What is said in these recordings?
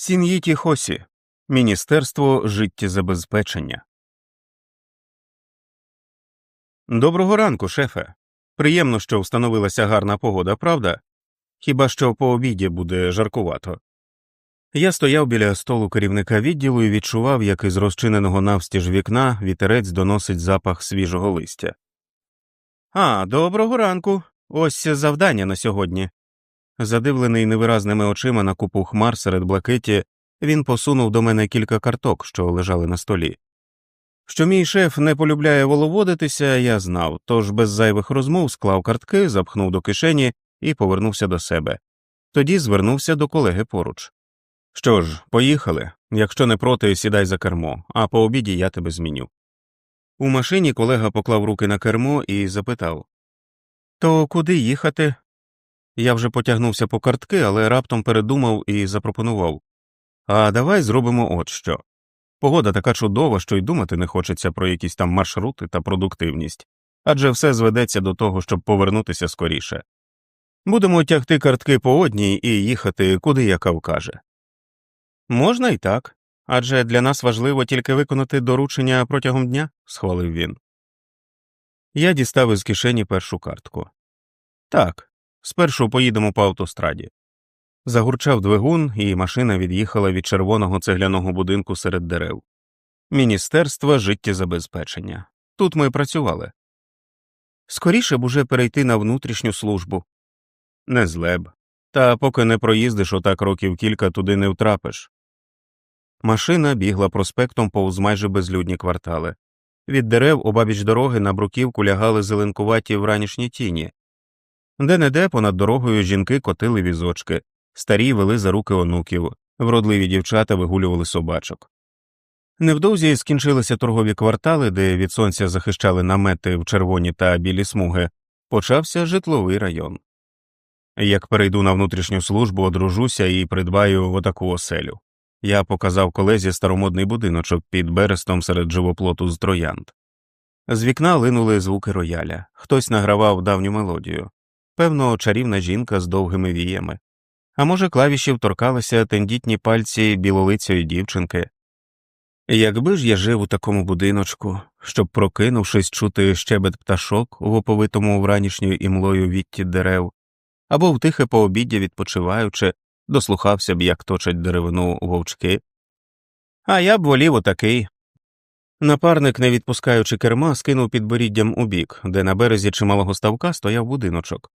Сін'їті Хосі, Міністерство життєзабезпечення. Доброго ранку, шефе. Приємно, що встановилася гарна погода, правда? Хіба що по обіді буде жаркувато. Я стояв біля столу керівника відділу і відчував, як із розчиненого навстіж вікна вітерець доносить запах свіжого листя. А, доброго ранку. Ось завдання на сьогодні. Задивлений невиразними очима на купу хмар серед блакиті, він посунув до мене кілька карток, що лежали на столі. Що мій шеф не полюбляє воловодитися, я знав, тож без зайвих розмов склав картки, запхнув до кишені і повернувся до себе. Тоді звернувся до колеги поруч. Що ж, поїхали. Якщо не проти, сідай за кермо, а по обіді я тебе зміню. У машині колега поклав руки на кермо і запитав То куди їхати? Я вже потягнувся по картки, але раптом передумав і запропонував А давай зробимо от що. Погода така чудова, що й думати не хочеться про якісь там маршрути та продуктивність, адже все зведеться до того, щоб повернутися скоріше. Будемо тягти картки по одній і їхати, куди яка вкаже. Можна і так, адже для нас важливо тільки виконати доручення протягом дня, схвалив він. Я дістав із кишені першу картку. Так, спершу поїдемо по автостраді. Загурчав двигун, і машина від'їхала від червоного цегляного будинку серед дерев. Міністерство життєзабезпечення. Тут ми працювали. Скоріше б уже перейти на внутрішню службу. Не зле б. Та поки не проїздиш отак років кілька туди не втрапиш. Машина бігла проспектом повз майже безлюдні квартали. Від дерев обабіч дороги на бруківку лягали зеленкуваті вранішні тіні. Де не де понад дорогою жінки котили візочки, старі вели за руки онуків, вродливі дівчата вигулювали собачок. Невдовзі скінчилися торгові квартали, де від сонця захищали намети в червоні та білі смуги, почався житловий район. Як перейду на внутрішню службу, одружуся і придбаю отаку оселю. Я показав колезі старомодний будиночок під берестом серед живоплоту з троянд. З вікна линули звуки рояля, хтось награвав давню мелодію, певно, чарівна жінка з довгими віями. А може, клавішів торкалися тендітні пальці білолицяої дівчинки. Якби ж я жив у такому будиночку, щоб, прокинувшись, чути щебет пташок у оповитому вранішньою імлою вітті дерев, або в тихе пообіддя відпочиваючи, дослухався б, як точать деревину вовчки. А я б волів отакий. Напарник, не відпускаючи керма, скинув підборіддям у бік, де на березі чималого ставка стояв будиночок.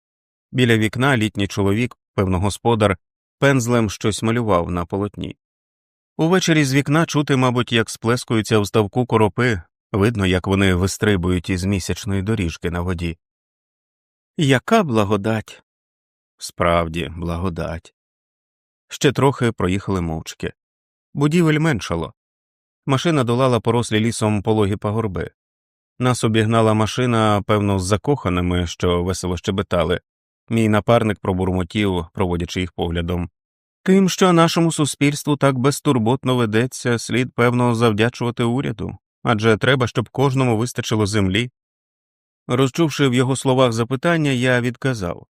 Біля вікна літній чоловік, певно, господар, пензлем щось малював на полотні. Увечері з вікна чути, мабуть, як сплескуються в ставку коропи, видно, як вони вистрибують із місячної доріжки на воді. Яка благодать. Справді, благодать. Ще трохи проїхали мовчки. Будівель меншало. Машина долала порослі лісом пологі пагорби. Нас обігнала машина, певно, з закоханими, що весело щебетали. Мій напарник пробурмотів, проводячи їх поглядом. Тим, що нашому суспільству так безтурботно ведеться, слід, певно, завдячувати уряду адже треба, щоб кожному вистачило землі. Розчувши в його словах запитання, я відказав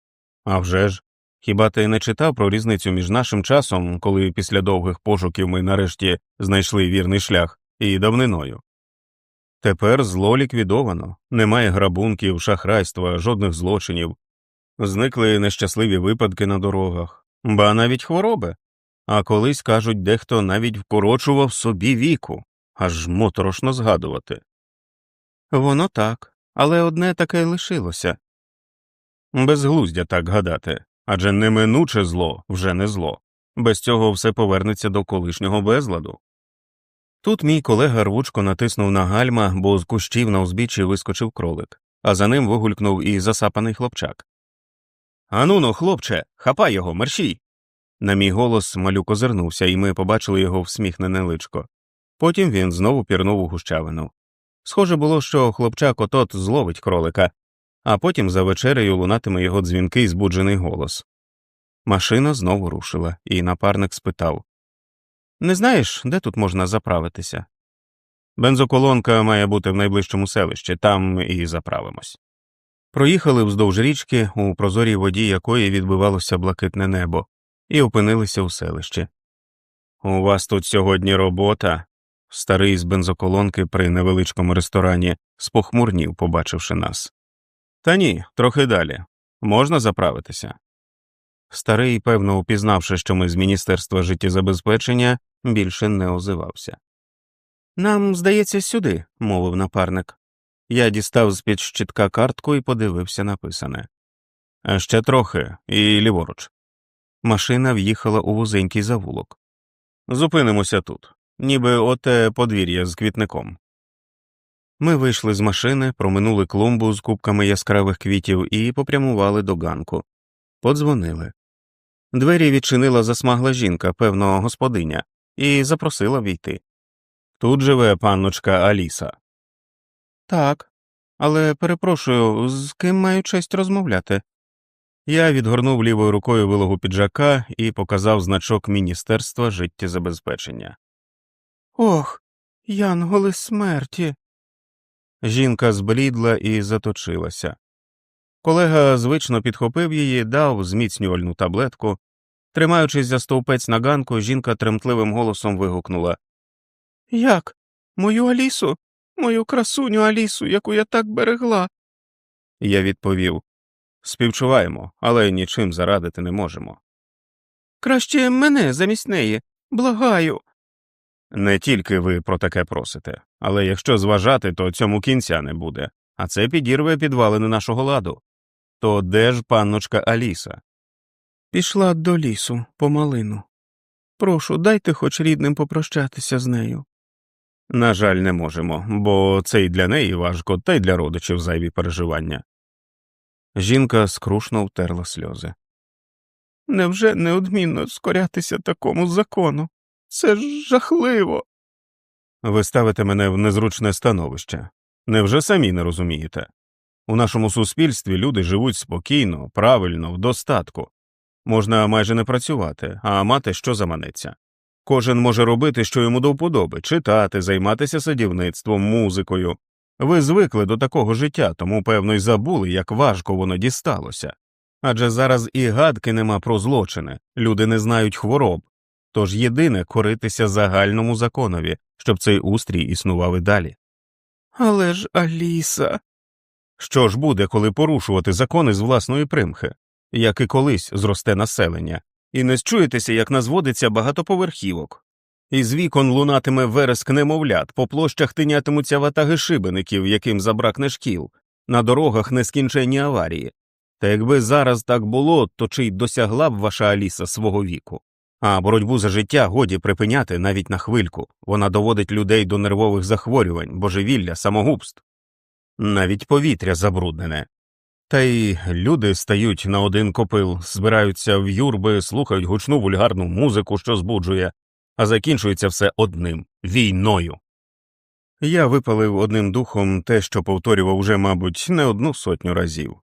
«А вже ж, Хіба ти не читав про різницю між нашим часом, коли після довгих пошуків ми нарешті знайшли вірний шлях, і давниною? Тепер зло ліквідовано, немає грабунків, шахрайства, жодних злочинів, зникли нещасливі випадки на дорогах, ба навіть хвороби. А колись, кажуть, дехто навіть вкорочував собі віку, аж моторошно згадувати. Воно так, але одне таке лишилося. Безглуздя так гадати адже неминуче зло вже не зло, без цього все повернеться до колишнього безладу. Тут мій колега рвучко натиснув на гальма, бо з кущів на узбіччі вискочив кролик, а за ним вигулькнув і засапаний хлопчак. Ануно, хлопче, хапай його, мерщій. На мій голос малюк озирнувся, і ми побачили його всміхнене личко. Потім він знову пірнув у гущавину. Схоже було, що хлопчак отот зловить кролика, а потім за вечерею лунатиме його дзвінкий збуджений голос. Машина знову рушила, і напарник спитав Не знаєш, де тут можна заправитися? Бензоколонка має бути в найближчому селищі, там і заправимось. Проїхали вздовж річки, у прозорій воді якої відбивалося блакитне небо, і опинилися у селищі. У вас тут сьогодні робота. Старий з бензоколонки при невеличкому ресторані спохмурнів, побачивши нас. Та ні, трохи далі. Можна заправитися. Старий, певно, упізнавши, що ми з Міністерства життєзабезпечення, більше не озивався. Нам, здається, сюди, мовив напарник. Я дістав з під щитка картку і подивився написане. А ще трохи, і ліворуч. Машина в'їхала у вузенький завулок. Зупинимося тут, ніби оте подвір'я з квітником. Ми вийшли з машини, проминули клумбу з кубками яскравих квітів і попрямували до ганку. Подзвонили. Двері відчинила засмагла жінка, певно, господиня, і запросила війти. Тут живе панночка Аліса. Так, але перепрошую, з ким маю честь розмовляти. Я відгорнув лівою рукою вилогу піджака і показав значок Міністерства життєзабезпечення. Ох, янголи смерті. Жінка зблідла і заточилася. Колега звично підхопив її, дав зміцнювальну таблетку. Тримаючись за стовпець на ганку, жінка тремтливим голосом вигукнула Як? Мою Алісу? Мою красуню Алісу, яку я так берегла. Я відповів Співчуваємо, але нічим зарадити не можемо. Краще мене замість неї, благаю. Не тільки ви про таке просите, але якщо зважати, то цьому кінця не буде, а це підірве підвалини нашого ладу. То де ж панночка Аліса? Пішла до лісу, по малину. Прошу, дайте хоч рідним попрощатися з нею. На жаль, не можемо, бо це й для неї важко, та й для родичів зайві переживання. Жінка скрушно втерла сльози. Невже неодмінно скорятися такому закону? Це ж жахливо. Ви ставите мене в незручне становище. Невже самі не розумієте? У нашому суспільстві люди живуть спокійно, правильно, в достатку. Можна майже не працювати, а мати що заманеться. Кожен може робити, що йому до вподоби читати, займатися садівництвом, музикою. Ви звикли до такого життя, тому, певно, й забули, як важко воно дісталося. Адже зараз і гадки нема про злочини, люди не знають хвороб, тож єдине коритися загальному законові, щоб цей устрій існував і далі. Але ж Аліса. Що ж буде, коли порушувати закони з власної примхи, як і колись зросте населення, і не счуєтеся, як назводиться багатоповерхівок. Із вікон лунатиме вереск немовлят, по площах тинятимуться ватаги шибеників, яким забракне шкіл, на дорогах нескінченні аварії. Та якби зараз так було, то чи й досягла б ваша Аліса свого віку. А боротьбу за життя годі припиняти навіть на хвильку вона доводить людей до нервових захворювань, божевілля, самогубств. Навіть повітря забруднене. Та й люди стають на один копил, збираються в юрби, слухають гучну вульгарну музику, що збуджує, а закінчується все одним війною. Я випалив одним духом те, що повторював уже, мабуть, не одну сотню разів.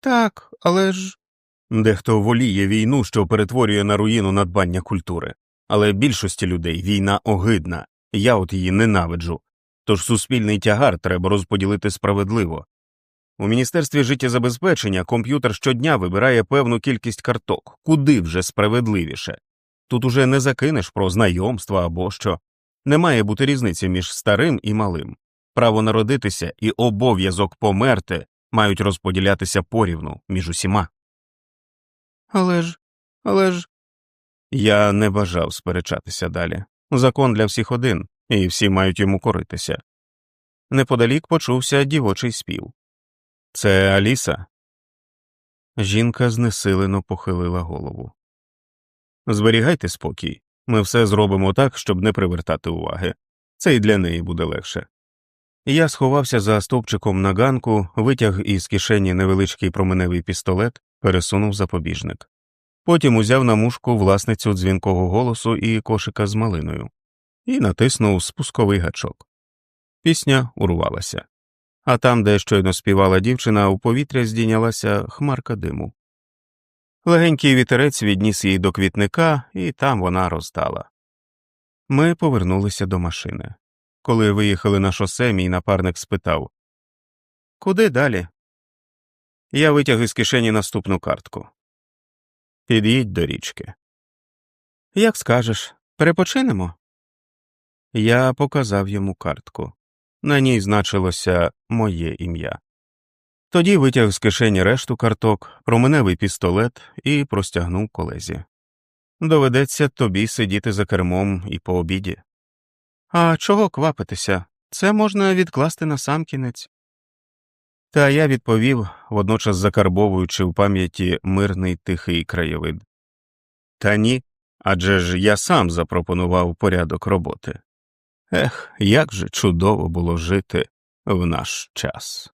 Так, але ж. Дехто воліє війну, що перетворює на руїну надбання культури, але більшості людей війна огидна, я от її ненавиджу, тож суспільний тягар треба розподілити справедливо. У Міністерстві життєзабезпечення комп'ютер щодня вибирає певну кількість карток, куди вже справедливіше. Тут уже не закинеш про знайомства або що. Не має бути різниці між старим і малим. Право народитися і обов'язок померти мають розподілятися порівну між усіма. Але ж, але ж. Я не бажав сперечатися далі. Закон для всіх один, і всі мають йому коритися. Неподалік почувся дівочий спів. Це Аліса. Жінка знесилено похилила голову. Зберігайте спокій, ми все зробимо так, щоб не привертати уваги. Це й для неї буде легше. Я сховався за стовпчиком на ганку, витяг із кишені невеличкий променевий пістолет, пересунув запобіжник. Потім узяв на мушку власницю дзвінкого голосу і кошика з малиною і натиснув спусковий гачок. Пісня урвалася. А там, де щойно співала дівчина, у повітря здійнялася хмарка диму. Легенький вітерець відніс її до квітника, і там вона розтала. Ми повернулися до машини. Коли виїхали на шосе, мій напарник спитав Куди далі? Я витяг із кишені наступну картку. Під'їдь до річки. Як скажеш, Перепочинемо? Я показав йому картку. На ній значилося моє ім'я. Тоді витяг з кишені решту карток, променевий пістолет і простягнув колезі. Доведеться тобі сидіти за кермом і по обіді. А чого квапитися? Це можна відкласти на сам кінець. Та я відповів, водночас закарбовуючи в пам'яті мирний тихий краєвид. Та ні, адже ж я сам запропонував порядок роботи. Ех, як же чудово було жити в наш час.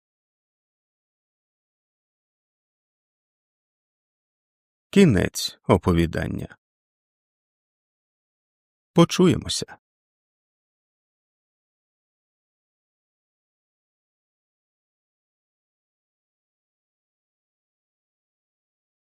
Кінець оповідання. Почуємося.